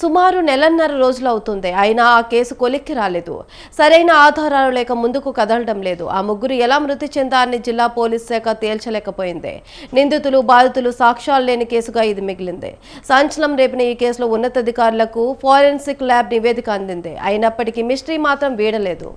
సుమారు నెలన్నర రోజులు అవుతుంది. అయినా ఆ కేసు కొలిక్కి రాలేదు. సరైన ఆధారాలు లేక ముందుకు కదలడం లేదు. ఆ ముగ్గురు ఎలా మృతి చెందారని జిల్లా పోలీస్ శాఖ తేల్చలేకపోయింది. నిందితులు బాధితులు సాక్ష్యాలు లేని కేసుగా ఇది మిగిలింది. సంచలనం రేపిన ఈ కేసులో ఉన్నతాధికారులకు ఫోరెన్సిక్ ల్యాబ్ నివేదిక అందింది. అయినప్పటికీ మిస్టరీ మాత్రం వీడలేదు.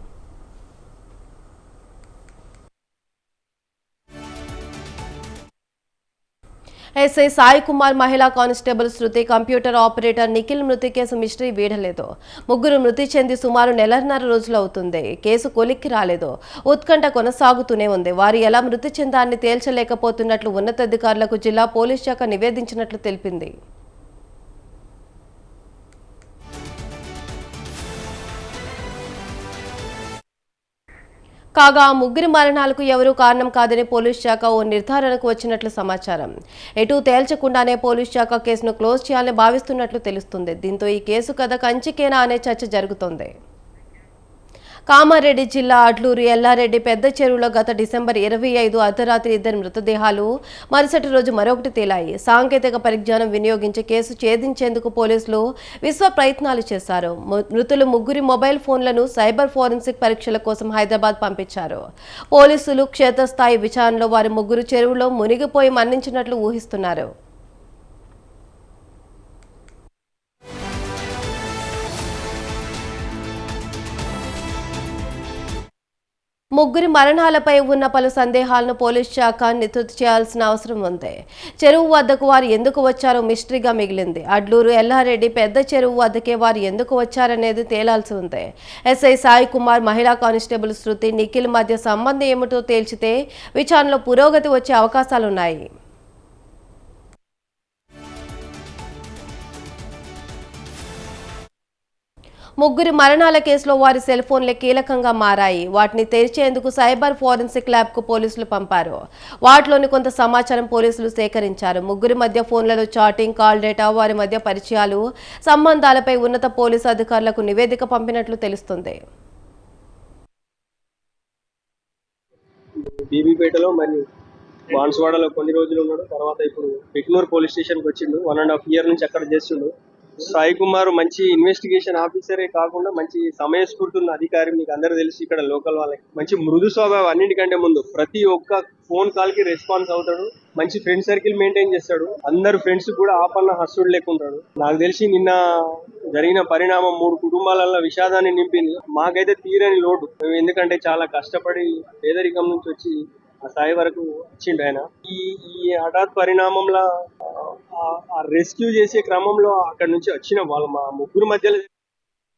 ఎస్ఐ సాయి కుమార్ మహిళా constable Shruti computer operator Nikhil మృతి కేసు మిస్టరీ వీడలేదు. ముగ్గురు మృతి చెంది సుమారు నెలన్నర రోజులు అవుతుంది. కేసు కొలిక్కి రాలేదు. ఉత్కంఠ కొనసాగుతూనే ఉంది. వారు ఎలా మృతి చెందాన్ని తేల్చలేకపోతున్నట్లు ఉన్నతాధికారులకు జిల్లా పోలీస్ శాఖ నివేదించినట్లు తెలిపింది. కాగా ఆ ముగ్గురి మరణాలకు ఎవరూ కారణం కాదని పోలీస్ శాఖ ఓ నిర్ధారణకు వచ్చినట్లు సమాచారం. ఎటు తేల్చకుండానే పోలీస్ శాఖ కేసును క్లోజ్ చేయాలని భావిస్తున్నట్లు తెలుస్తుంది. దీంతో ఈ కేసు కథ కంచికేనా అనే చర్చ జరుగుతోంది. కామారెడ్డి జిల్లా అడ్లూరు ఎల్లారెడ్డి పెద్ద చెరువులో గత డిసెంబర్ ఇరవై ఐదు అర్ధరాత్రి ఇద్దరి మృతదేహాలు మరుసటి రోజు మరొకటి తేలాయి. సాంకేతిక పరిజ్ఞానం వినియోగించి కేసు ఛేదించేందుకు పోలీసులు విశ్వ ప్రయత్నాలు చేశారు. మృతులు ముగ్గురి మొబైల్ ఫోన్లను సైబర్ ఫోరెన్సిక్ పరీక్షల కోసం హైదరాబాద్ పంపించారు. పోలీసులు క్షేత్రస్థాయి విచారణలో వారి ముగ్గురు చెరువులో మునిగిపోయి మరణించినట్లు ఊహిస్తున్నారు. ముగ్గురి మరణాలపై ఉన్న పలు సందేహాలను పోలీస్ శాఖ నివృత్తి చేయాల్సిన అవసరం ఉంది. చెరువు వద్దకు వారు ఎందుకు వచ్చారో మిస్టరీగా మిగిలింది. అడ్లూరు ఎల్లారెడ్డి పెద్ద చెరువు వద్దకే వారు ఎందుకు వచ్చారనేది తేలాల్సి ఉంది. ఎస్ఐ సాయి కుమార్ మహిళా కానిస్టేబుల్ శృతి నిఖిల్ మధ్య సంబంధం ఏమిటో తేల్చితే విచారణలో పురోగతి వచ్చే అవకాశాలున్నాయి. ముగ్గురి మరణాల కేసులో వారి సెల్ ఫోన్లే కీలకంగా మారాయి. వాటిని తెరిచేందుకు సైబర్ ఫోరెన్సిక్ ల్యాబ్కు పోలీసులు పంపారు. వాటిలోని కొంత సమాచారం పోలీసులు సేకరించారు. ముగ్గురి మధ్య ఫోన్లలో చాటింగ్ కాల్ డేటా వారి మధ్య పరిచయాలు సంబంధాలపై ఉన్నత పోలీసు అధికారులకు నివేదిక పంపినట్లు తెలుస్తుంది. బీబీపేటలో మరియు కొన్ని రోజులు ఉన్నాడు. తర్వాత ఇప్పుడు బిక్నూర్ పోలీస్ స్టేషన్కి వచ్చిండు. వన్ అండ్ హాఫ్ ఇయర్ నుంచి అక్కడ చేస్తుండు. సాయి కుమార్ మంచి ఇన్వెస్టిగేషన్ ఆఫీసరే కాకుండా మంచి సమయస్ఫూర్తున్న అధికారి మీకు అందరూ తెలుసు ఇక్కడ లోకల్ వాళ్ళకి. మంచి మృదు స్వభావం అన్నిటికంటే ముందు ప్రతి ఒక్క ఫోన్ కాల్కి రెస్పాన్స్ అవుతాడు. మంచి ఫ్రెండ్ సర్కిల్ మెయింటైన్ చేస్తాడు. అందరు ఫ్రెండ్స్ కూడా ఆపన్న హస్సుడు లేకుంటాడు. నాకు తెలిసి నిన్న జరిగిన పరిణామం మూడు కుటుంబాలలో విషాదాన్ని నింపింది. మాకైతే తీరని లోటు. మేము ఎందుకంటే చాలా కష్టపడి పేదరికం నుంచి వచ్చి ఆ స్థాయి వరకు వచ్చిండు ఆయన. ఈ ఈ హఠాత్ పరిణామంలో రెస్క్యూ చేసే క్రమంలో అక్కడ నుంచి వచ్చిన వాళ్ళు మా ముగ్గురు మధ్యలో